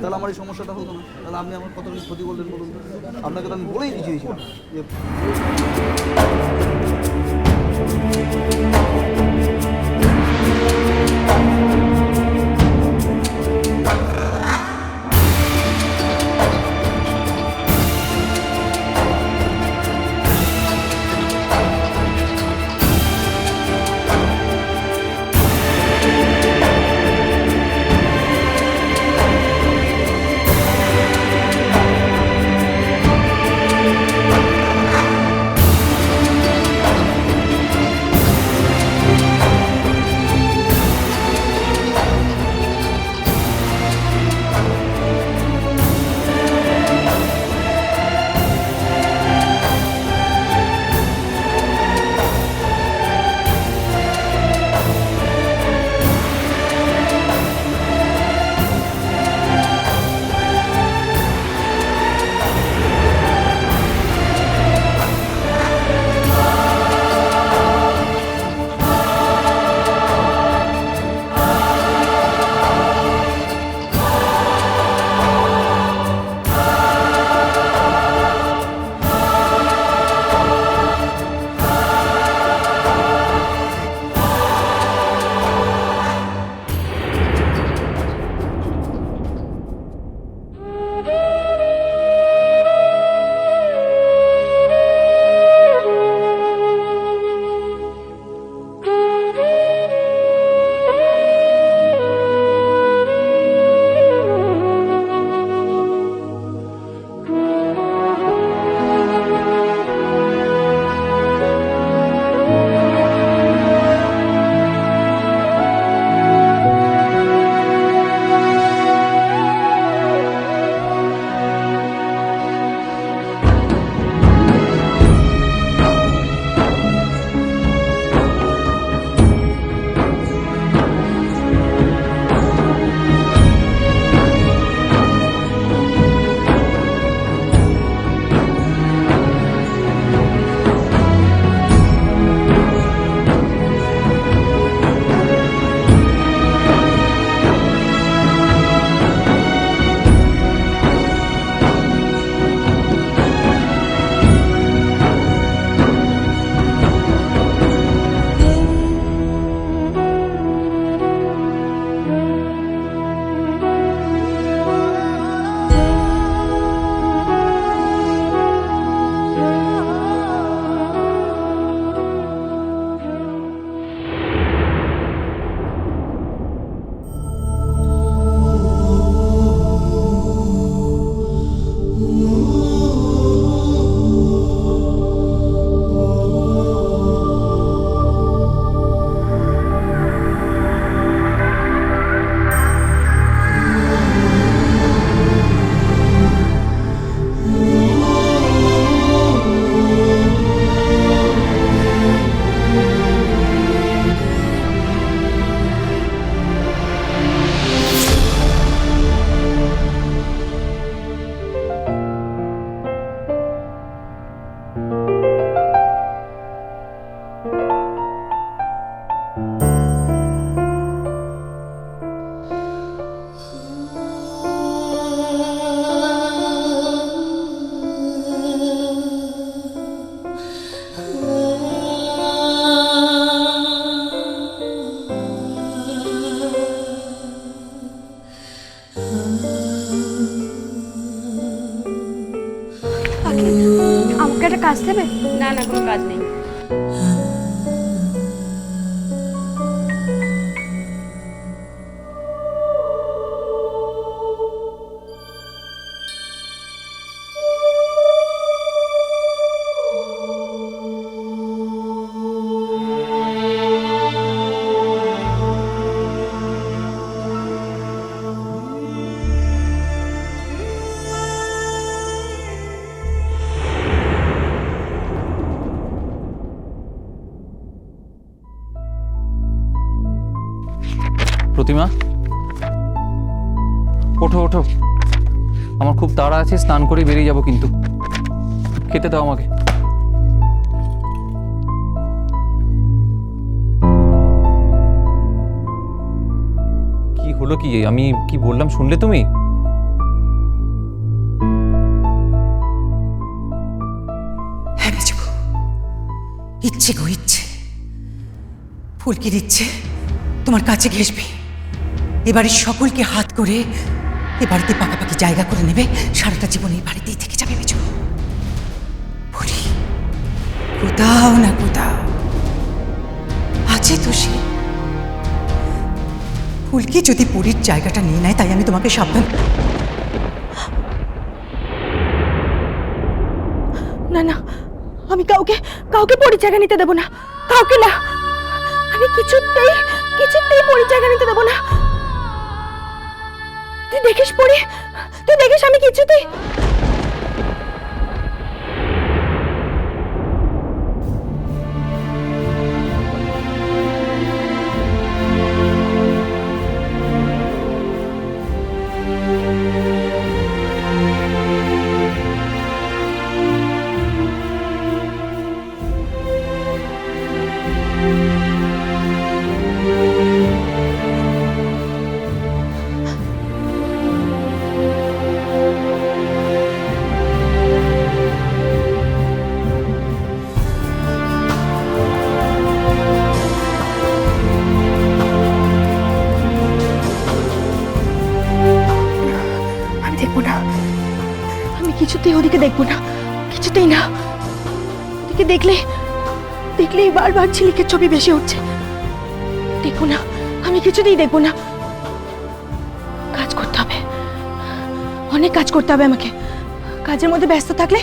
তাহলে আমার এই সমস্যাটা হতো না। তাহলে আপনি আমার কত ক্ষতি করলেন বলুন আপনাকে তো আমি বলেই দিয়েছিলাম যে আমাকে একটা কাজ দেবে? না না কোনো কাজ নেই। প্রতিমা। ওঠো ওঠো। আমার খুব তাড়া আছে, স্নান করে বেরিয়ে যাব কিন্তু। খেতে দাও আমাকে। কি হলো কি? আমি কি বললাম শুনলে তুমি? হ্যাঁ ইচ্ছে গো, ইচ্ছে। ফুলকির ইচ্ছে তোমার কাছে ঘেসবে এবারে সকলকে হাত করে এ বাড়িতে পাকাপাকি জায়গা করে নেবে, সারাটা জীবন এই বাড়িতেই থেকে যাবে ফুলি কোথাও না কোথাও আছে তো সে। ফুলকি যদি পুরীর জায়গাটা নিয়ে নেয়, তাই আমি তোমাকে সাবধান না না, আমি কাউকে কাউকে পরিচয় নিতে দেবো না। কাউকে না, আমি কিছুতেই কিছুতেই পরিচয় নিতে দেবো না। তুই দেখিস পড়ি? তুই দেখিস আমি কিছুতেই ওদিকে দেখব না, কিছুতেই না। ওদিকে দেখলে দেখলেই বারবার ঝিলিকের ছবি ভেসে উঠছে। দেখব না, আমি কিছুতেই দেখব না। কাজ করতে হবে। অনেক কাজ করতে হবে আমাকে। কাজের মধ্যে ব্যস্ত থাকলে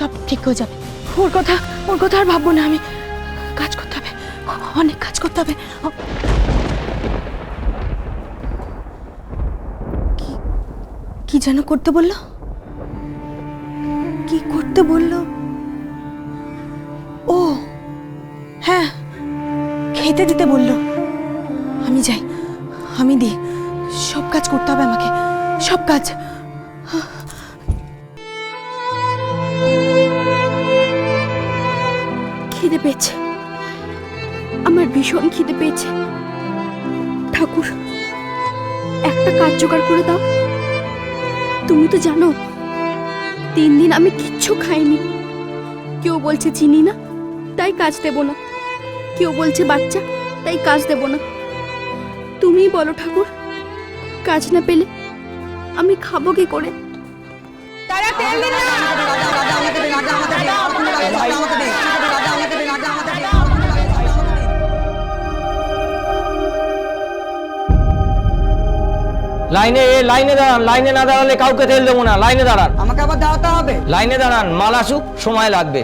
সব ঠিক হয়ে যাবে। ওর কথা ওর কথা আর ভাববো না আমি। কাজ করতে হবে। অনেক কাজ করতে হবে। কি যেন করতে বলল? করতে বলল, ও হ্যাঁ খেতে দিতে বলল। আমি যাই, আমি দিই, সব কাজ করতে হবে আমাকে, সব কাজ। খিদে পেয়েছে, আমার ভীষণ খিদে পেয়েছে। ঠাকুর, একটা কাজ জোগাড় করে দাও। তুমি তো জানো তিন দিন আমি কিচ্ছু খাইনি। কেউ বলছে চিনি না তাই কাজ দেব না। কেউ বলছে বাচ্চা তাই কাজ দেব না। তুমিই বলো ঠাকুর কাজ না পেলে আমি খাব কি করে? লাইনে এ লাইনে দাঁড়ান লাইনে না দাঁড়ালে কাউকে তেল দেবো না লাইনে দাঁড়ান। আমাকে আবার দাঁড়াতে হবে? লাইনে দাঁড়ান মাল আসুক সময় লাগবে।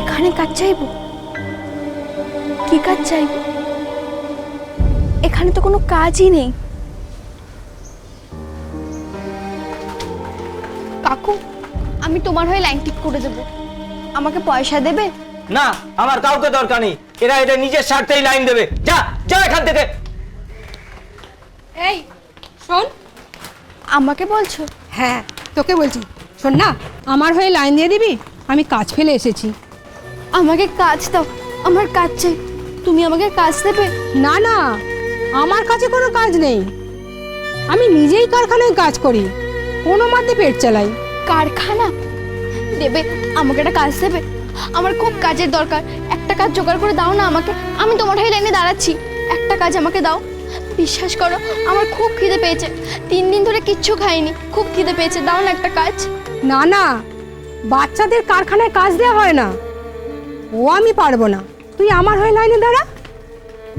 এখানে কাজ চাইব? কি কাজ চাইব? এখানে তো কোনো কাজই নেই। কাকু আমি তোমার হয়ে লাইন ঠিক করে দেবো। আমাকে পয়সা দেবে? না আমার কাউকে দরকার নেই। এরা এটা নিজের স্বার্থেই লাইন দেবে। যা যা এখান থেকে। এই শোন। আমাকে বলছো? হ্যাঁ তোকে বলছি। শোন না আমার হয়ে লাইন দিয়ে দিবি? আমি কাজ ফেলে এসেছি। আমাকে কাজ দাও আমার কাজ চাই। তুমি আমাকে কাজ দেবে? না না আমার কাছে কোনো কাজ নেই। আমি নিজেই কারখানায় কাজ করি কোনো মাধ্যে পেট চালাই। কারখানা? দেবে আমাকে একটা কাজ দেবে। আমার খুব কাজের দরকার। একটা কাজ জোগাড় করে দাও না আমাকে। আমি তোমার হয়ে লাইনে দাঁড়াচ্ছি। একটা কাজ আমাকে দাও। বিশ্বাস করো, আমার খুব খিদে পেয়েছে। তিন দিন ধরে কিচ্ছু খাইনি। খুব খিদে পেয়েছে। দাও না একটা কাজ। না না। বাচ্চাদের কারখানায় কাজ দেওয়া হয় না। ও আমি পারব না। তুই আমার হয়ে লাইনে দাঁড়া।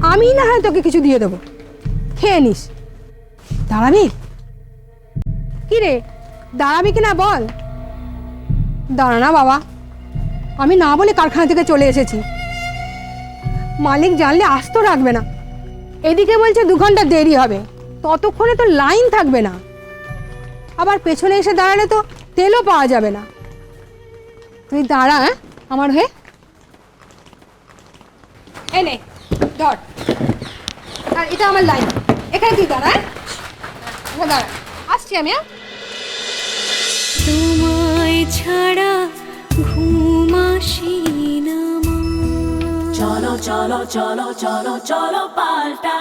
আমি না হয় তোকে কিছু দিয়ে দেবো। খেয়ে নিস। দাঁড়াবি? কি রে? দাঁড়াবি কি না বল? দাঁড়া না বাবা। আমি না বলে কারখানা থেকে চলে এসেছি। মালিক জানলে আস্ত রাখবে না। এদিকে বলছে দু ঘণ্টা দেরি হবে। ততক্ষণে তো লাইন থাকবে না। আবার পেছনে এসে দাঁড়ালে তো তেলও পাওয়া যাবে না। তুই দাঁড়া হ্যাঁ আমার হয়ে। এনে ধর। আর এটা আমার লাইন। এখানে তুই দাঁড়া হ্যাঁ? দাঁড়া। আসছি আমি হ্যাঁ। তোমায় ছাড়া আসিন চলো চলো চলো চলো চলো পাল্টা।